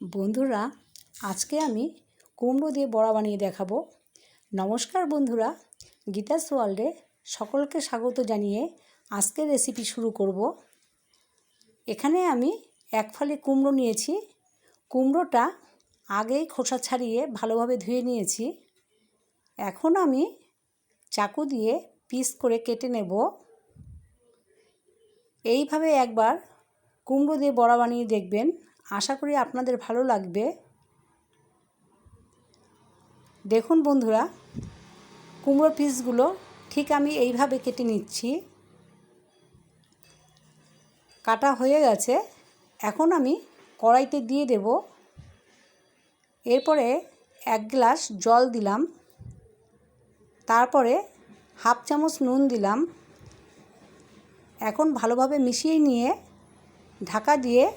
বন্ধুরা, আজকে আমি কুমড়ো দিয়ে বড়া বানিয়ে দেখাবো। নমস্কার বন্ধুরা, গীতাস ওয়ার্ল্ডে সকলকে স্বাগত জানিয়ে আজকের রেসিপি শুরু করব। এখানে আমি এক ফালি কুমড়ো নিয়েছি। কুমড়োটা আগেই খোসা ছাড়িয়ে ভালোভাবে ধুয়ে নিয়েছি। এখন আমি চাকু দিয়ে পিস করে কেটে নেব। এইভাবে একবার কুমড়ো দিয়ে বড়া বানিয়ে দেখবেন। আশা করি আপনাদের ভালো লাগবে। দেখুন বন্ধুরা কুমড়ো পিসগুলো ঠিক আমি এইভাবে কেটে নিচ্ছি। কাটা হয়ে গেছে। এখন আমি কড়াইতে দিয়ে দেব। এরপরে এক গ্লাস জল দিলাম। তারপরে হাফ চামচ নুন দিলাম। এখন ভালোভাবে মিশিয়ে নিয়ে ঢাকা দিয়ে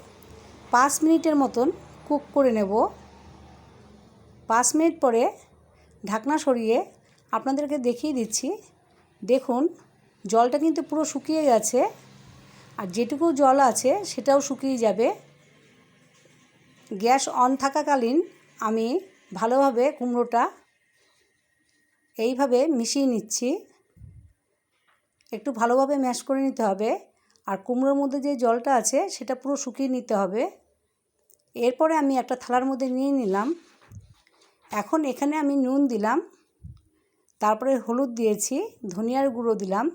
পাঁচ মিনিটের মতন কুক করে নেব। পাঁচ মিনিট পরে ঢাকনা সরিয়ে আপনাদেরকে দেখিয়ে দিচ্ছি। দেখুন, জলটা কিন্তু পুরো শুকিয়ে গেছে আর যেটুকু জল আছে সেটাও শুকিয়ে যাবে। গ্যাস অন থাকাকালীন আমি ভালোভাবে কুমড়োটা এইভাবে মিশিয়ে নিচ্ছি। একটু ভালোভাবে ম্যাশ করে নিতে হবে। আর কুমড়োর মধ্যে যে জলটা আছে, সেটা পুরো শুকিয়ে নিতে হবে। এরপরে আমি একটা থালার মধ্যে নিয়ে নিলাম। এখন এখানে আমি নুন দিলাম, তারপরে হলুদ দিয়েছি, ধনিয়ার গুঁড়ো দিলাম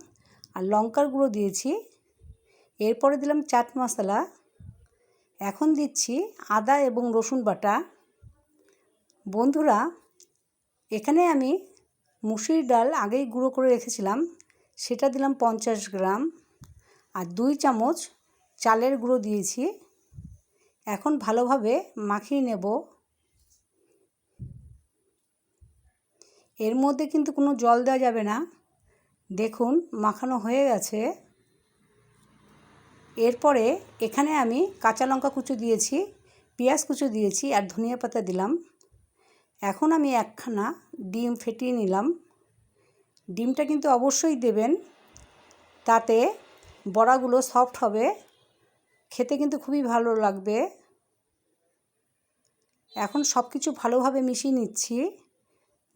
আর লঙ্কার গুঁড়ো দিয়েছি। এরপরে দিলাম চাট মশলা। এখন দিচ্ছি আদা এবং রসুন বাটা। বন্ধুরা, এখানে আমি মুসুরির ডাল আগেই গুঁড়ো করে রেখেছিলাম, সেটা দিলাম পঞ্চাশ গ্রাম। আর দুই চামচ চালের গুঁড়ো দিয়েছি। এখন ভালোভাবে মাখিয়ে নেব। এর মধ্যে কিন্তু কোনো জল দেওয়া যাবে না। দেখুন, মাখানো হয়ে গেছে। এরপরে এখানে আমি কাঁচা লঙ্কা কুচো দিয়েছি, পেঁয়াজ কুচো দিয়েছি আর ধনিয়া পাতা দিলাম। এখন আমি একখানা ডিম ফেটিয়ে নিলাম। ডিমটা কিন্তু অবশ্যই দেবেন। তাতে বড়াগুলো সফট হবে। খেতে কিন্তু খুবই ভালো লাগবে। এখন সব কিছু ভালোভাবে মিশিয়ে নিচ্ছি।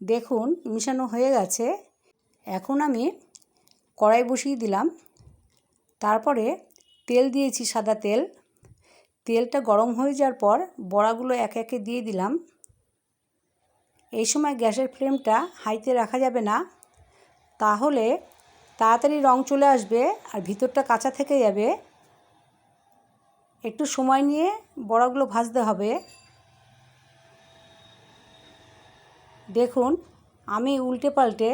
দেখুন, মিশানো হয়ে গেছে। এখন আমি কড়াই বসিয়ে দিলাম। তারপরে তেল দিয়েছি সাদা তেল। তেলটা গরম হয়ে যাওয়ার পর বড়াগুলো একে একে দিয়ে দিলাম। এই সময় গ্যাসের ফ্লেমটা হাইতে রাখা যাবে না। তাহলে তাড়াতাড়ি রং চলে আসবে আর ভিতরটা কাঁচা থেকে যাবে। একটু সময় নিয়ে বড়াগুলো ভাজতে হবে। দেখুন, আমি উল্টে পাল্টে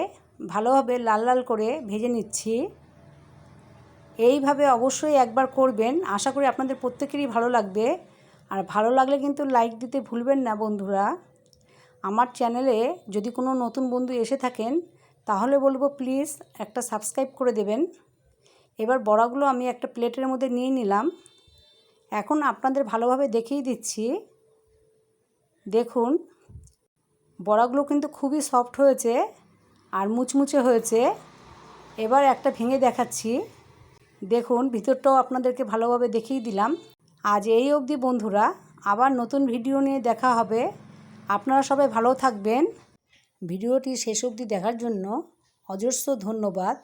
ভালোভাবে লাল লাল করে ভেজে নিচ্ছি। এইভাবে অবশ্যই একবার করবেন। আশা করি আপনাদের প্রত্যেকেরই ভালো লাগবে। আর ভালো লাগলে কিন্তু লাইক দিতে ভুলবেন না বন্ধুরা। আমার চ্যানেলে যদি কোনো নতুন বন্ধু এসে থাকেন তাহলে বলব প্লিজ একটা সাবস্ক্রাইব করে দেবেন। এবার বড়াগুলো আমি একটা প্লেটের মধ্যে নিয়ে নিলাম। এখন আপনাদের ভালোভাবে দেখিয়ে দিচ্ছি। দেখুন, বড়াগুলো কিন্তু খুবই সফট হয়েছে আর মুচমুচে হয়েছে। এবার একটা ভেঙে দেখাচ্ছি। দেখুন, ভিতরটাও আপনাদেরকে ভালোভাবে দেখিয়ে দিলাম। আজ এই অবধি বন্ধুরা, আবার নতুন ভিডিও নিয়ে দেখা হবে। আপনারা সবাই ভালো থাকবেন। ভিডিওটি শেষ অবধি দেখার জন্য অজস্র ধন্যবাদ।